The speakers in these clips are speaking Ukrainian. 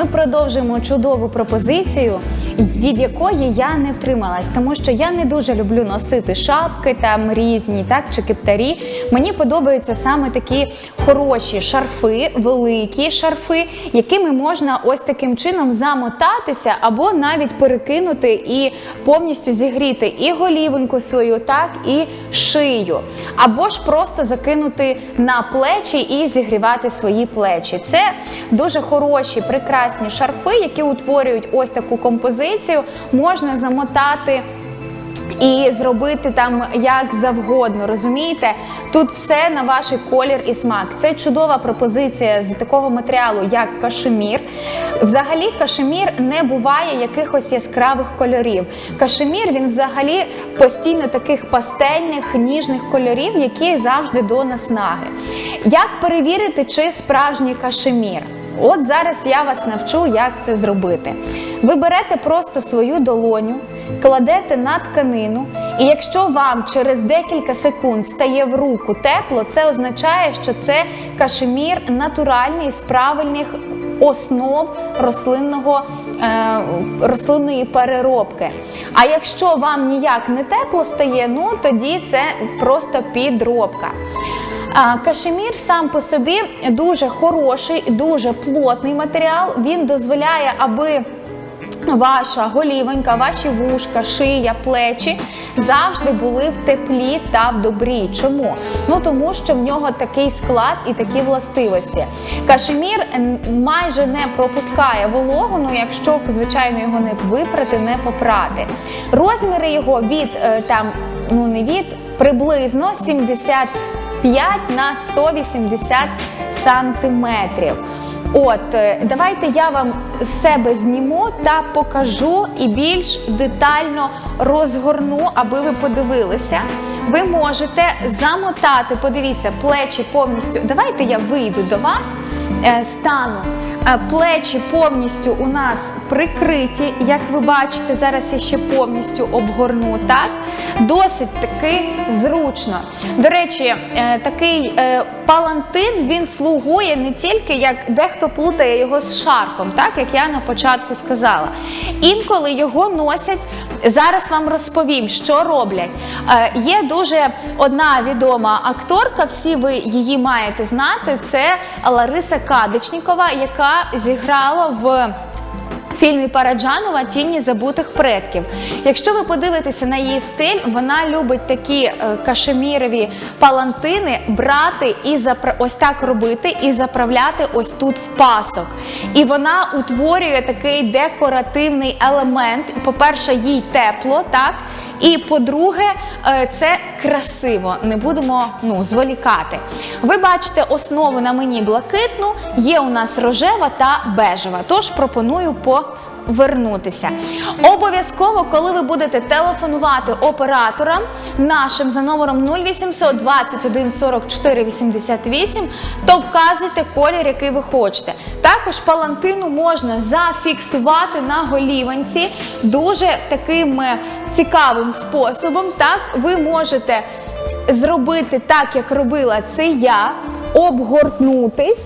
ми продовжуємо чудову пропозицію, від якої я не втрималась, тому що я не дуже люблю носити шапки там різні, так чи кептарі. Мені подобаються саме такі хороші шарфи, великі шарфи, якими можна ось таким чином замотатися або навіть перекинути і повністю зігріти і голівеньку свою, так і шию, або ж просто закинути на плечі і зігрівати свої плечі. Це дуже хороші, прекрасні шарфи, які утворюють ось таку композицію. Можна замотати. І зробити там як завгодно, розумієте? Тут все на ваш колір і смак. Це чудова пропозиція з такого матеріалу, як кашемір. Взагалі, кашемір не буває якихось яскравих кольорів. Кашемір він взагалі постійно таких пастельних, ніжних кольорів, які завжди до наснаги. Як перевірити, чи справжній кашемір? От зараз я вас навчу, як це зробити. Ви берете просто свою долоню, кладете на тканину, і якщо вам через декілька секунд стає в руку тепло, це означає, що це кашемір натуральний з правильних основ рослинного, е, рослинної переробки. А якщо вам ніяк не тепло стає, ну тоді це просто підробка. Кашемір сам по собі дуже хороший, дуже плотний матеріал. Він дозволяє, аби ваша голівонька, ваші вушка, шия, плечі завжди були в теплі та в добрі. Чому? Ну тому що в нього такий склад і такі властивості. Кашемір майже не пропускає вологу, ну якщо звичайно його не випрати, не попрати. Розміри його від е, там, ну не від приблизно 70 5 на 180 сантиметрів. От, е, давайте я вам з себе зніму та покажу і більш детально розгорну, аби ви подивилися. Ви можете замотати, подивіться, плечі повністю. Давайте я вийду до вас, е, стану. Е, Плечі повністю у нас прикриті, як ви бачите, зараз я ще повністю обгорну. Так, досить таки зручно. До речі, е, такий палантин він слугує не тільки як дехто плутає його з шарфом, так як я на початку сказала. Інколи його носять. Зараз вам розповім, що роблять. Е, є дуже одна відома акторка, всі ви її маєте знати. Це Лариса Кадичнікова, яка зіграла в. Фільмі Параджанова Тіні забутих предків. Якщо ви подивитеся на її стиль, вона любить такі е, кашемірові палантини брати і запра... ось так робити і заправляти ось тут в пасок. І вона утворює такий декоративний елемент. По-перше, їй тепло, так? І по-друге, е, це красиво. Не будемо ну, зволікати. Ви бачите основу на мені блакитну, є у нас рожева та бежева. Тож пропоную повернутися. Обов'язково, коли ви будете телефонувати операторам нашим за номером 0800 21 44 88, то вказуйте колір, який ви хочете. Також палантину можна зафіксувати на голіванці дуже таким е, цікавим способом. Так, ви можете зробити так, як робила це я, обгортнутись.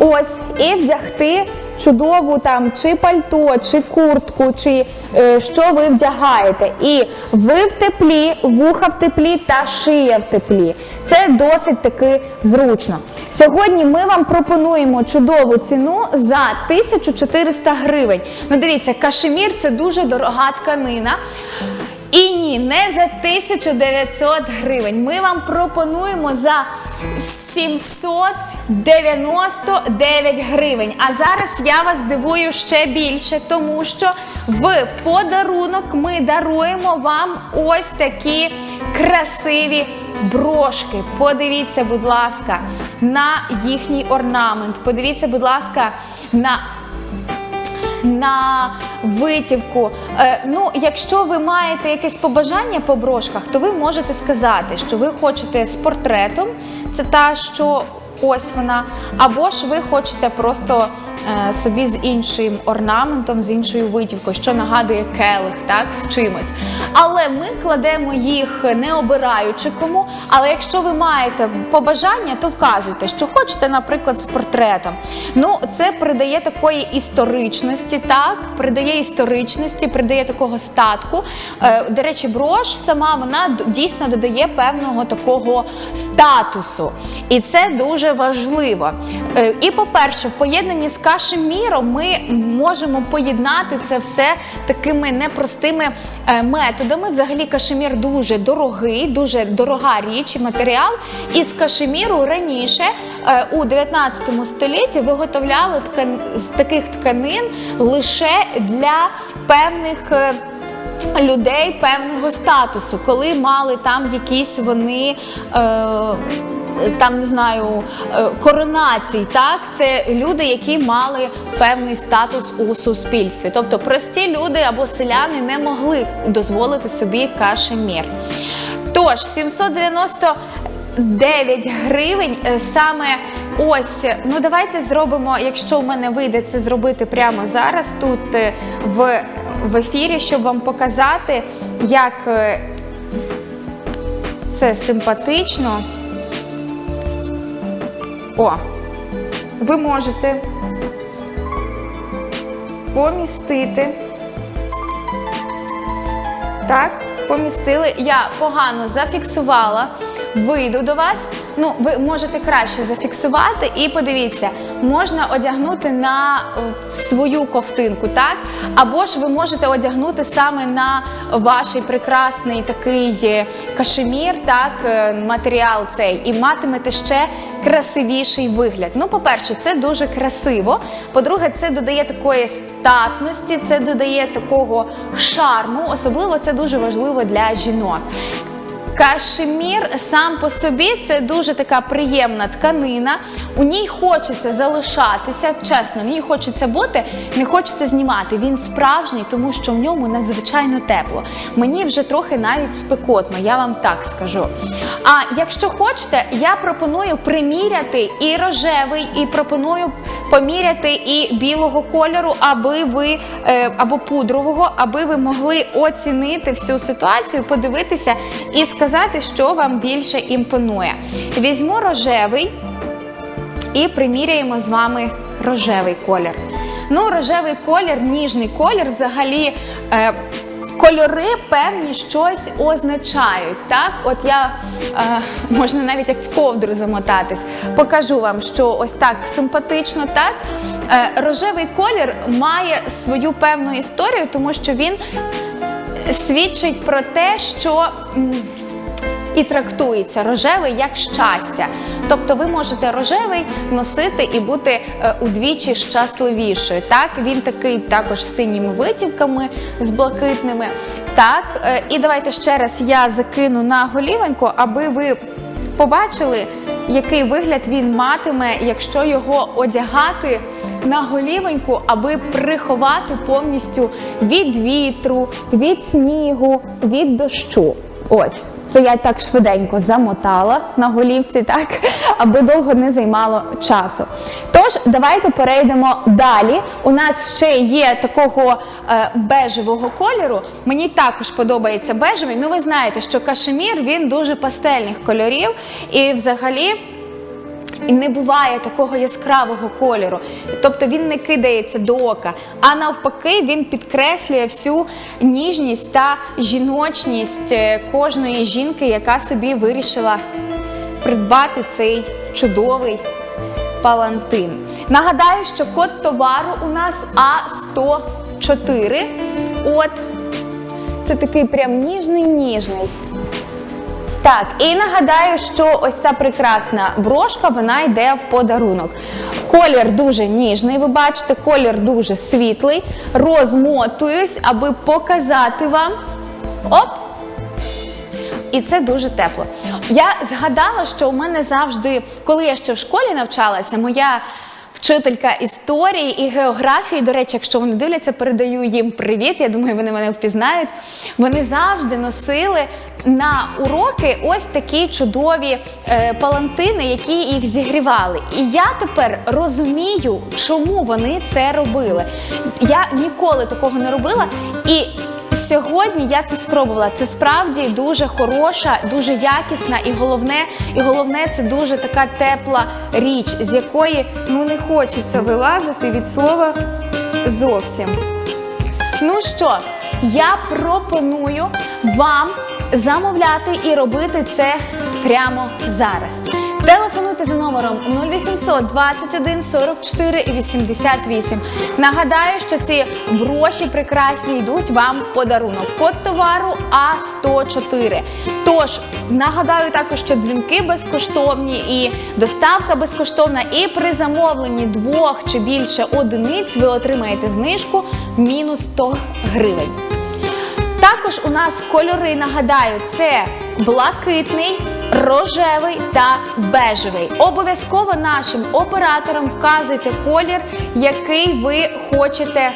Ось, і вдягти чудову там чи пальто, чи куртку, чи е, що ви вдягаєте. І ви в теплі, вуха в теплі та шия в теплі. Це досить таки зручно. Сьогодні ми вам пропонуємо чудову ціну за 1400 гривень. Ну дивіться, кашемір це дуже дорога тканина. І ні, не за 1900 гривень. Ми вам пропонуємо за 799 гривень. А зараз я вас дивую ще більше, тому що в подарунок ми даруємо вам ось такі красиві брошки. Подивіться, будь ласка, на їхній орнамент. Подивіться, будь ласка, на на витівку. Е, ну, якщо ви маєте якесь побажання по брошках, то ви можете сказати, що ви хочете з портретом. Це та, що ось вона, або ж ви хочете просто е, собі з іншим орнаментом, з іншою витівкою, що нагадує келих, так, з чимось. Але ми кладемо їх не обираючи кому. Але якщо ви маєте побажання, то вказуйте, що хочете, наприклад, з портретом. Ну, це придає такої історичності, так, придає історичності, придає такого статку. Е, До речі, брош сама вона дійсно додає певного такого статусу. І це дуже важливо. Е, І, по-перше, в поєднанні з кашеміром ми можемо поєднати це все такими непростими е, методами. Взагалі, кашемір дуже дорогий, дуже дорога річ і матеріал. І з кашеміру раніше е, у 19 столітті виготовляли ткан... з таких тканин лише для певних. Людей певного статусу, коли мали там якісь вони е, там не знаю е, коронацій, так це люди, які мали певний статус у суспільстві. Тобто прості люди або селяни не могли дозволити собі кашемір. Тож 799 гривень е, саме ось. Ну давайте зробимо, якщо в мене вийде це зробити прямо зараз, тут е, в, в ефірі, щоб вам показати, як це симпатично. О, ви можете помістити. Так, помістили. Я погано зафіксувала. Вийду до вас. Ну, ви можете краще зафіксувати і подивіться, можна одягнути на е, свою ковтинку, так? Або ж ви можете одягнути саме на ваш прекрасний такий е, кашемір, так, е, матеріал цей, і матимете ще красивіший вигляд. Ну, по-перше, це дуже красиво. По-друге, це додає такої статності, це додає такого шарму. Особливо це дуже важливо для жінок. Кашемір сам по собі це дуже така приємна тканина. У ній хочеться залишатися, чесно, в ній хочеться бути, не хочеться знімати. Він справжній, тому що в ньому надзвичайно тепло. Мені вже трохи навіть спекотно, я вам так скажу. А якщо хочете, я пропоную приміряти і рожевий, і пропоную поміряти і білого кольору, аби ви е, або пудрового, аби ви могли оцінити всю ситуацію, подивитися і сказати, що вам більше імпонує. Візьму рожевий і приміряємо з вами рожевий колір. Ну, рожевий колір, ніжний колір, взагалі. Е, Кольори певні щось означають. Так, от я е, можна навіть як в ковдру замотатись. Покажу вам, що ось так симпатично. Так е, рожевий колір має свою певну історію, тому що він свідчить про те, що і трактується рожевий як щастя. Тобто ви можете рожевий носити і бути е, удвічі щасливішою. Так, він такий також синіми витівками, з блакитними. Так, е, і давайте ще раз я закину на голівеньку, аби ви побачили, який вигляд він матиме, якщо його одягати на голівеньку, аби приховати повністю від вітру, від снігу, від дощу. Ось. Це я так швиденько замотала на голівці, так, аби довго не займало часу. Тож, давайте перейдемо далі. У нас ще є такого е, бежевого кольору. Мені також подобається бежевий. Ну, ви знаєте, що кашемір він дуже пастельних кольорів, і взагалі. І не буває такого яскравого кольору, тобто він не кидається до ока, а навпаки, він підкреслює всю ніжність та жіночність е, кожної жінки, яка собі вирішила придбати цей чудовий палантин. Нагадаю, що код товару у нас А104. От це такий прям ніжний ніжний. Так, і нагадаю, що ось ця прекрасна брошка, вона йде в подарунок. Колір дуже ніжний, ви бачите, колір дуже світлий. Розмотуюсь, аби показати вам. Оп! І це дуже тепло. Я згадала, що у мене завжди, коли я ще в школі навчалася, моя вчителька історії і географії. До речі, якщо вони дивляться, передаю їм привіт. Я думаю, вони мене впізнають. Вони завжди носили на уроки ось такі чудові е, палантини, які їх зігрівали. І я тепер розумію, чому вони це робили. Я ніколи такого не робила. І Сьогодні я це спробувала. Це справді дуже хороша, дуже якісна і головне, і головне це дуже така тепла річ, з якої ну не хочеться вилазити від слова зовсім. Ну що, я пропоную вам замовляти і робити це прямо зараз. Телефонуйте за номером 0800 21 44 88. Нагадаю, що ці броші прекрасні йдуть вам в подарунок. Код товару А104. Тож, нагадаю також, що дзвінки безкоштовні і доставка безкоштовна. І при замовленні двох чи більше одиниць ви отримаєте знижку мінус 100 гривень. Також у нас кольори, нагадаю, це блакитний, рожевий та бежевий. Обов'язково нашим операторам вказуйте колір, який ви хочете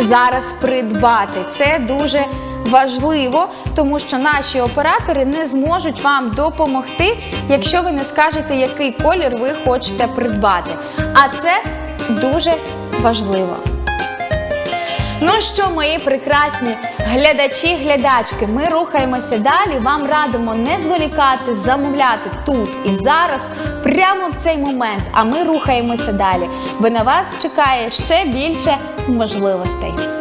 зараз придбати. Це дуже важливо, тому що наші оператори не зможуть вам допомогти, якщо ви не скажете, який колір ви хочете придбати. А це дуже важливо. Ну що, мої прекрасні глядачі, глядачки, ми рухаємося далі. Вам радимо не зволікати, замовляти тут і зараз, прямо в цей момент. А ми рухаємося далі, бо на вас чекає ще більше можливостей.